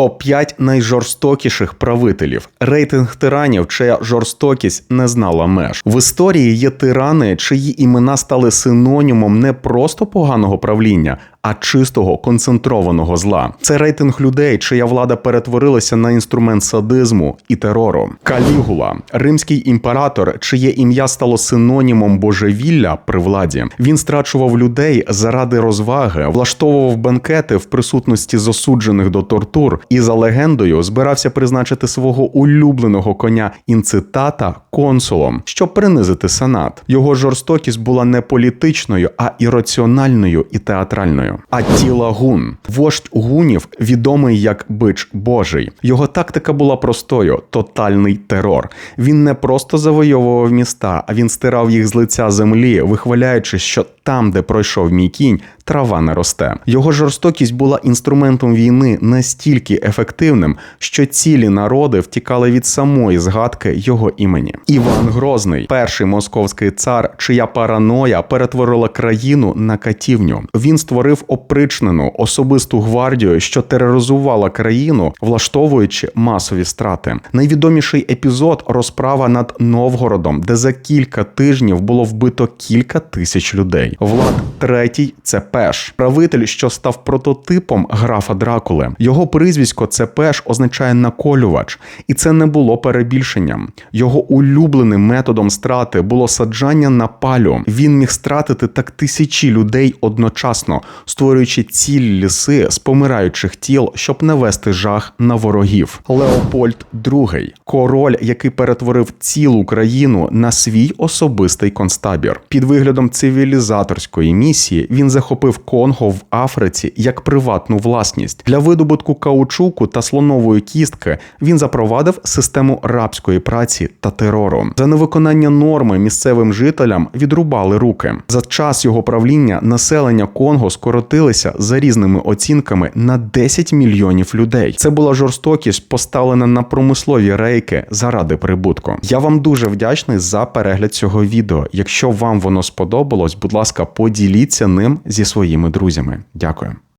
Топ-5 найжорстокіших правителів. Рейтинг тиранів, чия жорстокість не знала меж. В історії є тирани, чиї імена стали синонімом не просто поганого правління, а чистого концентрованого зла. Це рейтинг людей, чия влада перетворилася на інструмент садизму і терору. Калігула, римський імператор, чиє ім'я стало синонімом божевілля при владі. Він страчував людей заради розваги, влаштовував бенкети в присутності засуджених до тортур і за легендою збирався призначити свого улюбленого коня інцитата консулом, щоб принизити сенат. Його жорстокість була не політичною, а ірраціональною і театральною. Аттіла Гун, вождь гунів, відомий як бич Божий. Його тактика була простою: тотальний терор. Він не просто завойовував міста, а він стирав їх з лиця землі, вихваляючи, що там, де пройшов мій кінь, трава не росте. Його жорстокість була інструментом війни настільки ефективним, що цілі народи втікали від самої згадки його імені. Іван Грозний, перший московський цар, чия параноя перетворила країну на катівню. Він створив опричнену особисту гвардію, що тероризувала країну, влаштовуючи масові страти. Найвідоміший епізод розправа над Новгородом, де за кілька тижнів було вбито кілька тисяч людей. Влад третій це Пеш, правитель, що став прототипом графа Дракули. Його прізвисько це Пеш означає наколювач, і це не було перебільшенням. Його улюбленим методом страти було саджання на палю. Він міг стратити так тисячі людей одночасно, створюючи цілі ліси з помираючих тіл, щоб навести жах на ворогів. Леопольд II – король, який перетворив цілу країну на свій особистий концтабір. Під виглядом цивілізаторської місії він захопив Конго в Африці як приватну власність. Для видобутку каучуку та слонової кістки він запровадив систему рабської праці та терору. За невиконання норми місцевим жителям відрубали руки. За час його правління населення Конго скоротилося за різними оцінками на 10 мільйонів людей. Це була жорстокість, поставлена на промислові рейки заради прибутку. Я вам дуже вдячний за перегляд цього відео. Якщо вам воно сподобалось, будь ласка, поділіться ним зі своїми друзями. Дякую.